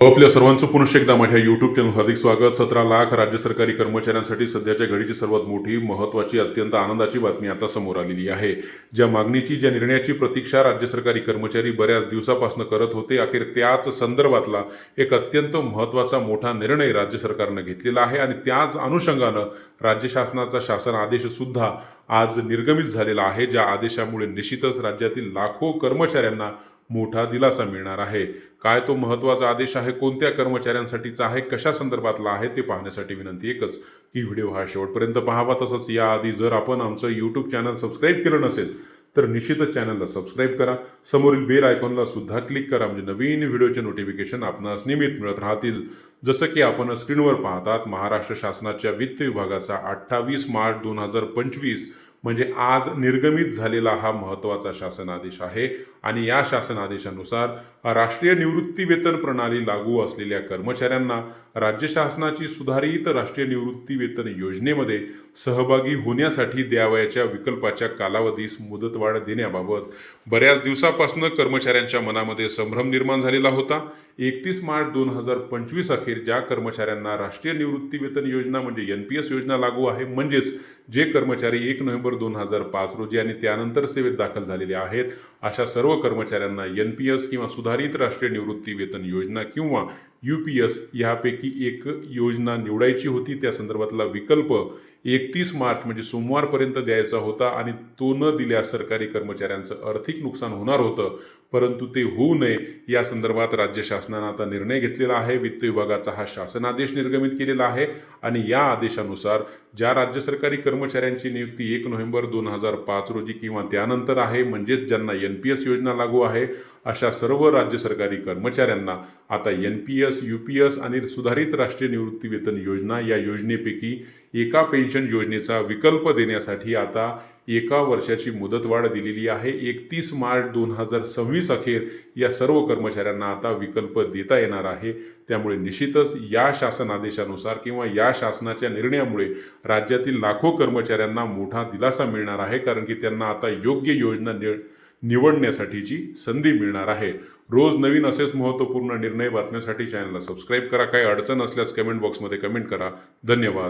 आपल्या सर्वांचं पुनश्च एकदा माझ्या युट्यूब चॅनल हार्दिक स्वागत. सतरा लाख राज्य सरकारी कर्मचाऱ्यांसाठी सध्याच्या घडीची सर्वात मोठी महत्त्वाची अत्यंत आनंदाची बातमी आता समोर आलेली आहे. ज्या मागणीची ज्या निर्णयाची प्रतीक्षा राज्य सरकारी कर्मचारी बऱ्याच दिवसापासून करत होते अखेर त्याच संदर्भातला एक अत्यंत महत्त्वाचा मोठा निर्णय राज्य सरकारनं घेतलेला आहे आणि त्याच अनुषंगानं राज्य शासनाचा शासन आदेश सुद्धा आज निर्गमित झालेला आहे. ज्या आदेशामुळे निश्चितच राज्यातील लाखो कर्मचाऱ्यांना मोठा दिलासा मिळणार आहे. काय तो महत्त्वाचा आदेश आहे कोणत्या कर्मचाऱ्यांसाठीचा आहे कशा संदर्भातला आहे ते पाहण्यासाठी विनंती एकच. की व्हिडिओ हा शेवटपर्यंत पाहावा. तसंच याआधी जर आपण आमचं यूट्यूब चॅनल सबस्क्राईब केलं नसेल तर निश्चितच चॅनलला सबस्क्राईब करा. समोरील बेल आयकॉनला सुद्धा क्लिक करा. म्हणजे नवीन व्हिडिओचे नोटिफिकेशन आपणास नियमित मिळत राहतील. जसं की आपण स्क्रीनवर पाहतात महाराष्ट्र शासनाच्या वित्त विभागाचा अठ्ठावीस मार्च दोन हजार पंचवीस म्हणजे आज निर्गमित झालेला हा महत्त्वाचा शासन आदेश आहे. आणि या शासन आदेशानुसार राष्ट्रीय निवृत्तीवेतन प्रणाली लागू असलेल्या कर्मचाऱ्यांना राज्य शासनाची सुधारित राष्ट्रीय निवृत्तीवेतन योजनेमध्ये सहभागी होण्यासाठी द्यावयाच्या विकल्पाच्या कालावधीस मुदतवाढ देण्याबाबत बऱ्याच दिवसापासून कर्मचाऱ्यांच्या मनामध्ये संभ्रम निर्माण झालेला होता. एकतीस मार्च दोन हजार पंचवीस अखेर ज्या कर्मचाऱ्यांना राष्ट्रीय निवृत्तीवेतन योजना म्हणजे एन पी एस योजना लागू आहे म्हणजेच जे कर्मचारी एक नोव्हेंबर दोन हजार पाच रोजी आणि त्यानंतर सेवेत दाखल झालेले आहेत. अशा सर्व कर्मचाऱ्यांना एन पी एस किंवा सुधारित राष्ट्रीय निवृत्ती वेतन योजना किंवा यू पी एस ह्यापैकी एक योजना निवडायची होती. त्या संदर्भातला विकल्प एकतीस मार्च म्हणजे सोमवारपर्यंत द्यायचा होता आणि तो न दिल्यास सरकारी कर्मचाऱ्यांचं आर्थिक नुकसान होणार होतं. परंतु ते होऊ नये या संदर्भात राज्य शासनानं आता निर्णय घेतलेला आहे. वित्त विभागाचा हा शासनादेश निर्गमित केलेला आहे आणि या आदेशानुसार ज्या राज्य सरकारी कर्मचाऱ्यांची नियुक्ती एक नोव्हेंबर दोन हजार पाच रोजी किंवा त्यानंतर आहे म्हणजेच ज्यांना एन पी एस योजना लागू आहे अशा सर्व राज्य सरकारी कर्मचाऱ्यांना आता N P S U P S आणि सुधारित राष्ट्रीय निवृत्ती वेतन योजना या योजनेपैकी एका पेन्शन योजनेचा विकल्प देण्यासाठी आता एका वर्षाची मुदतवाढ दिलेली आहे. एकतीस मार्च दोन हजार सव्वीस अखेर या सर्व कर्मचाऱ्यांना आता विकल्प देता येणार आहे. त्यामुळे निश्चितच या शासन आदेशानुसार किंवा या शासनाच्या निर्णयामुळे राज्यातील लाखो कर्मचाऱ्यांना मोठा दिलासा मिळणार आहे कारण की त्यांना आता योग्य योजना निळ निवडण्यासाठीची संधी मिळणार आहे. रोज नवीन असेच महत्त्वपूर्ण निर्णय बातम्यासाठी चॅनलला सबस्क्राईब करा. काही अडचण असल्यास कमेंट बॉक्समध्ये कमेंट करा. धन्यवाद.